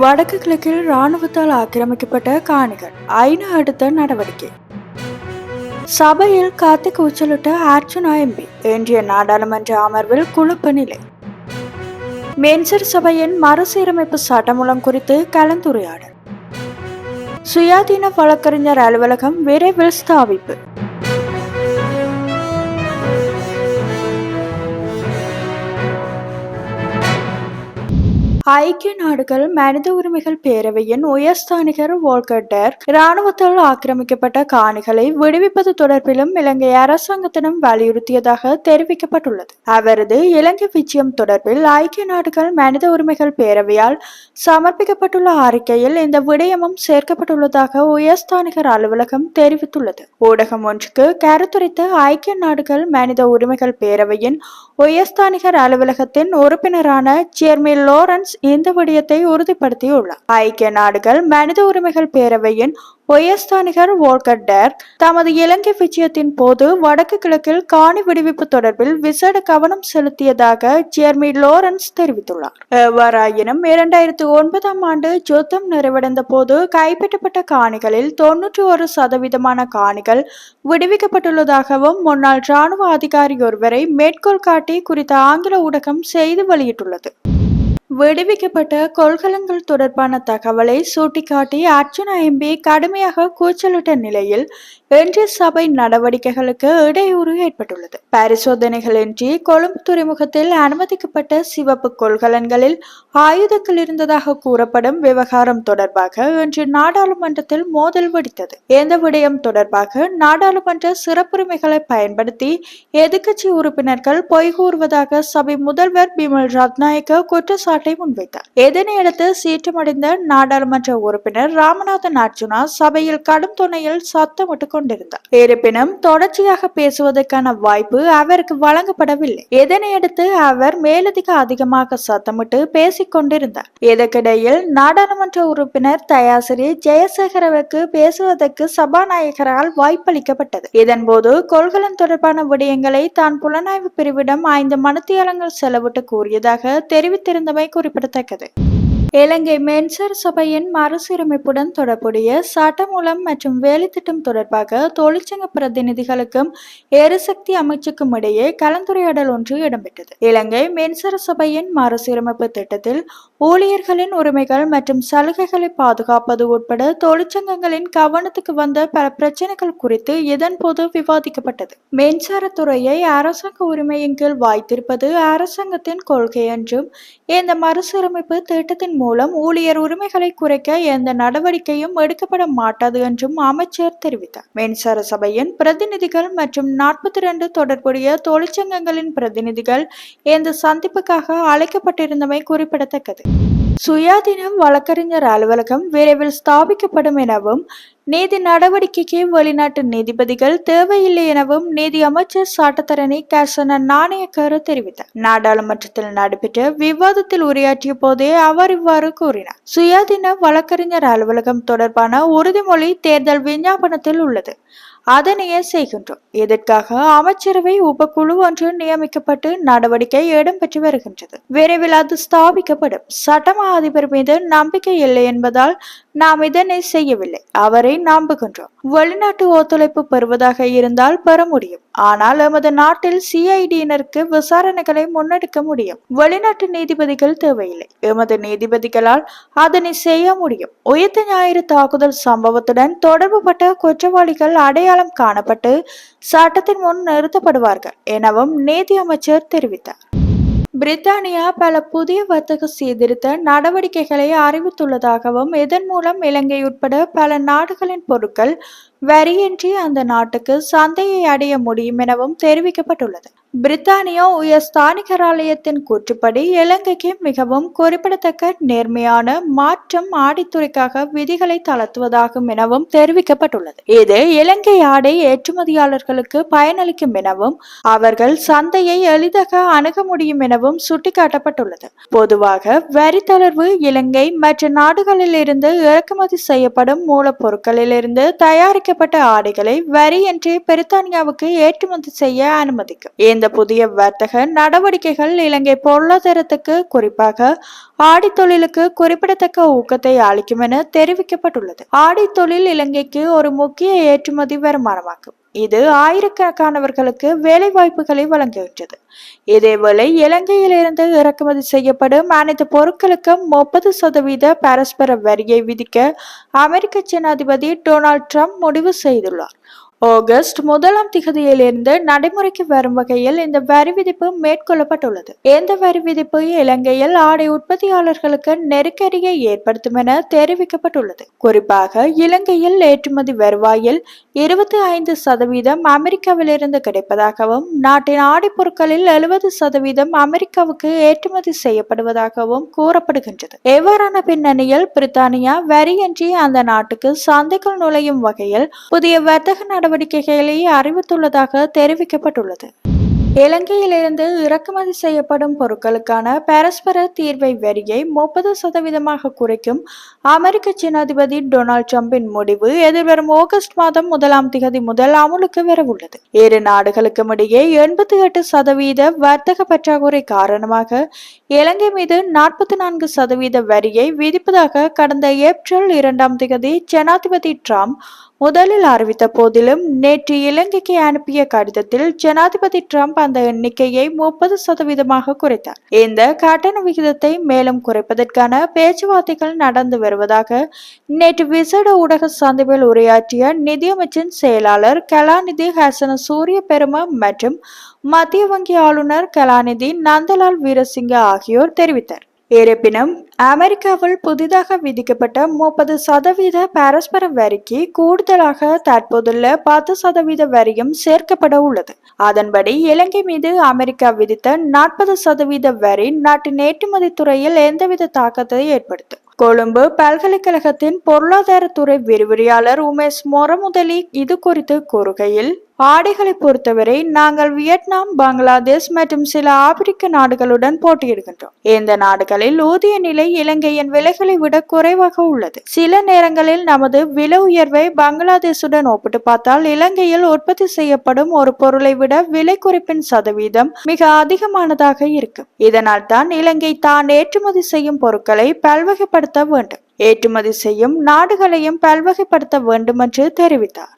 வடக்கு கிழக்கில் இராணுவத்தால் ஆக்கிரமிக்கப்பட்ட காணிகள். ஐநா அடுத்த நடவடிக்கை. சபையில் காத்து உச்சலிட்ட அர்ச்சுனா எம்பி இன்றைய நாடாளுமன்ற அமர்வில் குழப்ப நிலை. மென்சர் சபையின் மறுசீரமைப்பு சட்டமூலம் குறித்து கலந்துரையாடல். சுயாதீன வழக்கறிஞர் அலுவலகம் விரைவில் ஸ்தாபிப்பு. ஐக்கிய நாடுகள் மனித உரிமைகள் பேரவையின் உயர்ஸ்தானிகர் வோல்கட்டர் இராணுவத்தால் ஆக்கிரமிக்கப்பட்ட காணிகளை விடுவிப்பது தொடர்பிலும் இலங்கை அரசாங்கத்திடம் வலியுறுத்தியதாக தெரிவிக்கப்பட்டுள்ளது. அவரது இலங்கை விஜயம் தொடர்பில் ஐக்கிய நாடுகள் மனித உரிமைகள் பேரவையால் சமர்ப்பிக்கப்பட்டுள்ள அறிக்கையில் இந்த விடயமும் சேர்க்கப்பட்டுள்ளதாக உயர்ஸ்தானிகர் அலுவலகம் தெரிவித்துள்ளது. ஊடகம் ஒன்றுக்கு கருத்துரைத்த ஐக்கிய நாடுகள் மனித உரிமைகள் பேரவையின் உயர்ஸ்தானிகர் அலுவலகத்தின் உறுப்பினரான சேர்மின் லோரன்ஸ் இந்த விடயத்தை உறுதிப்படுத்தியுள்ளார். ஐக்கிய நாடுகள் மனித உரிமைகள் பேரவையின் உயர்ஸ்தானிகர் வோல்கர் டெர்க் தமது இலங்கை விஜயத்தின் போது வடக்கு கிழக்கில் காணி விடுவிப்பு தொடர்பில் விசேட கவனம் செலுத்தியதாக ஜெர்மி லோரன்ஸ் தெரிவித்துள்ளார். எவ்வாறாயினும் இரண்டாயிரத்தி ஒன்பதாம் ஆண்டு யுத்தம் நிறைவடைந்த போது கைப்பற்றப்பட்ட காணிகளில் தொன்னூற்றி ஒரு சதவீதமான காணிகள் விடுவிக்கப்பட்டுள்ளதாகவும் முன்னாள் ராணுவ அதிகாரி ஒருவரை மேற்கோள் காட்டி குறித்த ஆங்கில ஊடகம் செய்தி வெளியிட்டுள்ளது. விடுவிக்கப்பட்ட கொள்கலங்கள் தொடர்பான தகவலை சுட்டிக்காட்டி அர்ஜுனா எம்பி கடுமையாக கூச்சலிட்ட நிலையில் இன்றைய சபை நடவடிக்கைகளுக்கு இடையூறு ஏற்பட்டுள்ளது. பரிசோதனைகளின்றி கொழும்பு துறைமுகத்தில் அனுமதிக்கப்பட்ட சிவப்பு கொள்கலன்களில் ஆயுதங்கள் இருந்ததாக கூறப்படும் விவகாரம் தொடர்பாக இன்று நாடாளுமன்றத்தில் மோதல் வெடித்தது. இந்த விடயம் தொடர்பாக நாடாளுமன்ற சிறப்புரிமைகளை பயன்படுத்தி எதிர்க்கட்சி உறுப்பினர்கள் பொய் கூறுவதாக சபை முதல்வர் பிமல் ரத்நாயக்க குற்றச்சாட்டு முன்வைத்தார். இதனையடுத்து சீற்றமடைந்த நாடாளுமன்ற உறுப்பினர் ராமநாதன் அர்ஜுனா சபையில் கடும் துணையில் சத்தமிட்டு கொண்டிருந்தார். இருப்பினும் தொடர்ச்சியாக பேசுவதற்கான வாய்ப்பு அவருக்கு வழங்கப்படவில்லை. இதனையடுத்து அவர் மேலதிக அதிகமாக சத்தமிட்டு பேசிக் கொண்டிருந்தார். இதற்கிடையில் நாடாளுமன்ற உறுப்பினர் தயாசிரி ஜெயசேகரவுக்கு பேசுவதற்கு சபாநாயகரால் வாய்ப்பளிக்கப்பட்டது. இதன்போது கொள்கலன் தொடர்பான விடயங்களை தான் புலனாய்வு பிரிவிடம் ஐந்து மனத்தியாலங்கள் செலவிட்டு கூறியதாக தெரிவித்திருந்தமை குறிப்பிடத்தக்கது. இலங்கை மென்சர் சபையின் மறுசீரமைப்புடன் தொடர்புடைய சட்டமூலம் மற்றும் வேலைத்திட்டம் தொடர்பாக தொழிற்சங்க பிரதிநிதிகளுக்கும் எரிசக்தி அமைச்சுக்கும் இடையே கலந்துரையாடல் ஒன்று இடம்பெற்றது. இலங்கை மென்சர சபையின் மறுசீரமைப்பு திட்டத்தில் ஊழியர்களின் உரிமைகள் மற்றும் சலுகைகளை பாதுகாப்பது உட்பட தொழிற்சங்கங்களின் கவனத்துக்கு வந்த பல பிரச்சனைகள் குறித்து இதன்போது விவாதிக்கப்பட்டது. மின்சாரத்துறையை அரசாங்க உரிமையின் கீழ் வாய்த்திருப்பது அரசாங்கத்தின் கொள்கை என்றும் இந்த மறுசீரமைப்பு திட்டத்தின் மூலம் ஊழியர் உரிமைகளை குறைக்க எந்த நடவடிக்கையும் எடுக்கப்பட மாட்டாது என்றும் அமைச்சர் தெரிவித்தார். மின்சார சபையின் பிரதிநிதிகள் மற்றும் நாற்பத்தி இரண்டு தொடர்புடைய தொழிற்சங்கங்களின் பிரதிநிதிகள் இந்த சந்திப்புக்காக அழைக்கப்பட்டிருந்தமை குறிப்பிடத்தக்கது. சுயாதீனம் வழக்கறிஞர் அலுவலகம் விரைவில் ஸ்தாபிக்கப்படும் எனவும் நீதி நடவடிக்கைக்கு வெளிநாட்டு நீதிபதிகள் தேவையில்லை எனவும் நீதி அமைச்சர் சாட்டத்தரணி கேசன நாணயக்கார தெரிவித்தார். நாடாளுமன்றத்தில் நடைபெற்ற விவாதத்தில் உரையாற்றிய போதே அவர் இவ்வாறு கூறினார். சுயாதீன வழக்கறிஞர் அலுவலகம் தொடர்பான உறுதிமொழி தேர்தல் விஞ்ஞாபனத்தில் உள்ளது. அதனையே செய்கின்றோம். இதற்காக அமைச்சரவை உபக்குழு ஒன்று நியமிக்கப்பட்டு நடவடிக்கை இடம்பெற்று வருகின்றது. விரைவில் அது ஸ்தாபிக்கப்படும். சட்டமா அதிபர் மீது நம்பிக்கை இல்லை என்பதால் நாம் இதனை செய்யவில்லை. அவரை நம்புகின்றோம். வெளிநாட்டு ஒத்துழைப்பு பெறுவதாக இருந்தால் பெற முடியும். ஆனால் எமது நாட்டில் சிஐடியினருக்கு விசாரணைகளை முன்னெடுக்க முடியும். வெளிநாட்டு நீதிபதிகள் தேவையில்லை. எமது நீதிபதிகளால் அதனை செய்ய முடியும். உயிர்த்த ஞாயிறு தாக்குதல் சம்பவத்துடன் தொடர்புபட்ட குற்றவாளிகள் அடையாளம் காணப்பட்டு சட்டத்தின் முன் நிறுத்தப்படுவார்கள் எனவும் நீதி அமைச்சர் தெரிவித்தார். பிரித்தானியா பல புதிய வர்த்தக சீர்திருத்த நடவடிக்கைகளை அறிவித்துள்ளதாகவும் இதன் மூலம் இலங்கை உட்பட பல நாடுகளின் பொருட்கள் வரியின்றி அந்த நாட்டுக்கு சந்தையை அடைய முடியும் எனவும் தெரிவிக்கப்பட்டுள்ளது. பிரித்தானியா உயர் ஸ்தானிகராலயத்தின் கூற்றுப்படி இலங்கைக்கு மிகவும் குறிப்பிடத்தக்க நேர்மையான மாற்றம் ஆடித்துறைக்காக விதிகளை தளர்த்துவதாகும் எனவும் தெரிவிக்கப்பட்டுள்ளது. இது இலங்கை ஆடை ஏற்றுமதியாளர்களுக்கு பயனளிக்கும் எனவும் அவர்கள் சந்தையை எளிதாக அணுக முடியும் எனவும் சுட்டிக்காட்டப்பட்டுள்ளது. பொதுவாக வரி தளர்வு இலங்கை மற்ற நாடுகளில் இருந்து இறக்குமதி செய்யப்படும் மூலப்பொருட்களிலிருந்து தயாரிக்க தயாரிக்கப்பட்ட ஆடைகளை வரியின்றி பிரித்தானியாவுக்கு ஏற்றுமதி செய்ய அனுமதிக்கும். இந்த புதிய வர்த்தக நடவடிக்கைகள் இலங்கை பொருளாதாரத்துக்கு குறிப்பாக ஆடி தொழிலுக்கு குறிப்பிடத்தக்க ஊக்கத்தை அளிக்கும் என தெரிவிக்கப்பட்டுள்ளது. ஆடி தொழில் இலங்கைக்கு ஒரு முக்கிய ஏற்றுமதி வருமானமாகும். இது ஆயிரக்கணக்கானவர்களுக்கு வேலை வாய்ப்புகளை வழங்குகின்றது. இதேவேளை இலங்கையிலிருந்து இறக்குமதி செய்யப்படும் அனைத்து பொருட்களுக்கும் முப்பது சதவீத பரஸ்பர வரியை விதிக்க அமெரிக்க ஜனாதிபதி டொனால்ட் ட்ரம்ப் முடிவு செய்துள்ளார். ஆகஸ்ட் முதலாம் திகதியிலிருந்து நடைமுறைக்கு வரும் வகையில் இந்த வரி விதிப்பு மேற்கொள்ளப்பட்டுள்ளது. இந்த வரி விதிப்பு இலங்கையில் ஆடை உற்பத்தியாளர்களுக்கு நெருக்கடியை ஏற்படுத்தும் என தெரிவிக்கப்பட்டுள்ளது. குறிப்பாக இலங்கையில் ஏற்றுமதி வருவாயில் இருபத்தி ஐந்து சதவீதம் அமெரிக்காவிலிருந்து கிடைப்பதாகவும் நாட்டின் ஆடை பொருட்களில் எழுபது சதவீதம் அமெரிக்காவுக்கு ஏற்றுமதி செய்யப்படுவதாகவும் கூறப்படுகின்றது. எவ்வாறான பின்னணியில் பிரித்தானியா வரியின்றி அந்த நாட்டுக்கு சந்தைக்குள் நுழையும் வகையில் புதிய வர்த்தக நடவடிக்கைகளை அறிவித்துள்ளதாக தெரிவிக்கப்பட்டுள்ளது. இலங்கையிலிருந்து இறக்குமதி செய்யப்படும் பொருட்களுக்கான பரஸ்பர தீர்வை வரியை முப்பது சதவீதமாக குறைக்கும் அமெரிக்க ஜனாதிபதி டொனால்ட் ட்ரம்பின் முடிவு எதிர்வரும் ஆகஸ்ட் மாதம் முதலாம் திகதி முதல் அமுலுக்கு வரவுள்ளது. இரு நாடுகளுக்கும் இடையே எண்பத்தி எட்டு சதவீத வர்த்தக பற்றாக்குறை காரணமாக இலங்கை மீது நாற்பத்தி நான்கு சதவீத வரியை விதிப்பதாக கடந்த ஏப்ரல் இரண்டாம் திகதி ஜனாதிபதி ட்ரம்ப் முதலில் அறிவித்த போதிலும் நேற்று இலங்கைக்கு அனுப்பிய கடிதத்தில் ஜனாதிபதி ட்ரம்ப் அந்த எண்ணிக்கையை முப்பது சதவீதமாக குறைத்தார். இந்த கட்டண விகிதத்தை மேலும் குறைப்பதற்கான பேச்சுவார்த்தைகள் நடந்து வருவதாக நேற்று விசேட ஊடக சந்திப்பில் உரையாற்றிய நிதியமைச்சின் செயலாளர் கலாநிதி ஹசன சூரிய பெரும மற்றும் மத்திய வங்கி ஆளுநர் கலாநிதி நந்தலால் வீரசிங்க ஆகியோர் தெரிவித்தார். இருப்பினும் அமெரிக்காவில் புதிதாக விதிக்கப்பட்ட முப்பது சதவீத பரஸ்பர வரிக்கு கூடுதலாக தற்போதுள்ள பத்து சதவீத வரியும் சேர்க்கப்பட உள்ளது. அதன்படி இலங்கை மீது அமெரிக்கா விதித்த நாற்பது சதவீத வரி நாட்டின் ஏற்றுமதி துறையில் எந்தவித தாக்கத்தை ஏற்படுத்தும்? கொழும்பு பல்கலைக்கழகத்தின் பொருளாதாரத்துறை விரிவுரையாளர் உமேஷ் மொரமுதலி இது குறித்து கூறுகையில் ஆடைகளை பொறுத்தவரை நாங்கள் வியட்நாம் பங்களாதேஷ் மற்றும் சில ஆப்பிரிக்க நாடுகளுடன் போட்டியிடுகின்றோம். இந்த நாடுகளில் ஊதிய நிலை இலங்கையின் விலைகளை விட குறைவாக உள்ளது. சில நேரங்களில் நமது விலை உயர்வை பங்களாதேஷுடன் ஒப்பிட்டு பார்த்தால் இலங்கையில் உற்பத்தி செய்யப்படும் ஒரு பொருளை விட விலை குறைப்பின் சதவீதம் மிக அதிகமானதாக இருக்கும். இதனால் தான் இலங்கை தான் ஏற்றுமதி செய்யும் பொருட்களை பல்வகைப்படுத்த வேண்டும் ஏற்றுமதி செய்யும் நாடுகளையும் பல்வகைப்படுத்த வேண்டும் என்று தெரிவித்தார்.